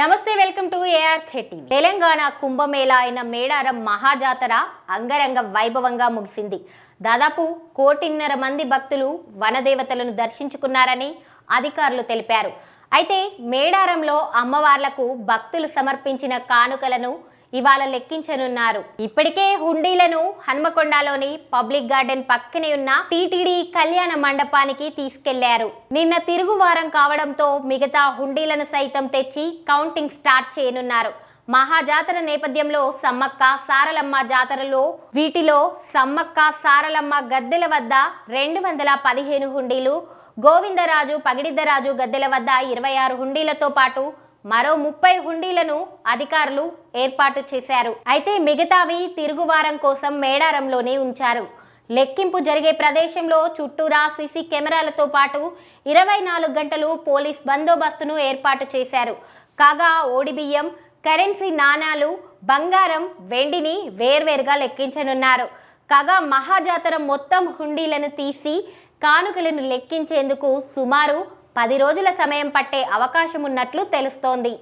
నమస్తే welcome to AR TV. Telangana Kumbh Mela అయిన మేడారం మహాజాతర అంగరంగ వైభవంగా ముగిసింది. దాదాపు కోటిన్నర మంది భక్తులు వనదేవతలను దర్శించుకున్నారని అధికారులు తెలిపారు. అయితే మేడారంలో అమ్మవార్లకు భక్తులు సమర్పించిన కానుకలను ఇవాళ లెక్కించనున్నారు. ఇప్పటికే హుండీలను హన్మకొండలోని పబ్లిక్ గార్డెన్ పక్కనే ఉన్న టీటీడీ కళ్యాణ మండపానికి తీసుకెళ్ళారు. నిన్న తిరుగువారం కావడంతో మిగతా హుండీలను సైతం తెచ్చి కౌంటింగ్ స్టార్ట్ చేయనున్నారు. మహాజాతర నేపథ్యంలో సమ్మక్క సారలమ్మ జాతరలో వీటిలో సమ్మక్క సారలమ్మ గద్దెల వద్ద రెండు వందల పదిహేను హుండీలు గోవిందరాజు పగిడిద్దరాజు గద్దెల వద్ద ఇరవై ఆరు హుండీలతో పాటు మరో ముప్పై హుండీలను అధికారులు ఏర్పాటు చేశారు. అయితే మిగతావి తిరుగువారం కోసం మేడారంలోనే ఉంచారు. లెక్కింపు జరిగే ప్రదేశంలో చుట్టూరా సీసీ కెమెరాలతో పాటు ఇరవై నాలుగు గంటలు పోలీస్ బందోబస్తును ఏర్పాటు చేశారు. కాగా ఓడిబియ్యం కరెన్సీ నాణాలు బంగారం వెండిని వేర్వేరుగా లెక్కించనున్నారు. కాగా మహాజాతర మొత్తం హుండీలను తీసి కానుకలను లెక్కించేందుకు సుమారు పది రోజుల సమయం పట్టే అవకాశం ఉన్నట్లు తెలుస్తోంది.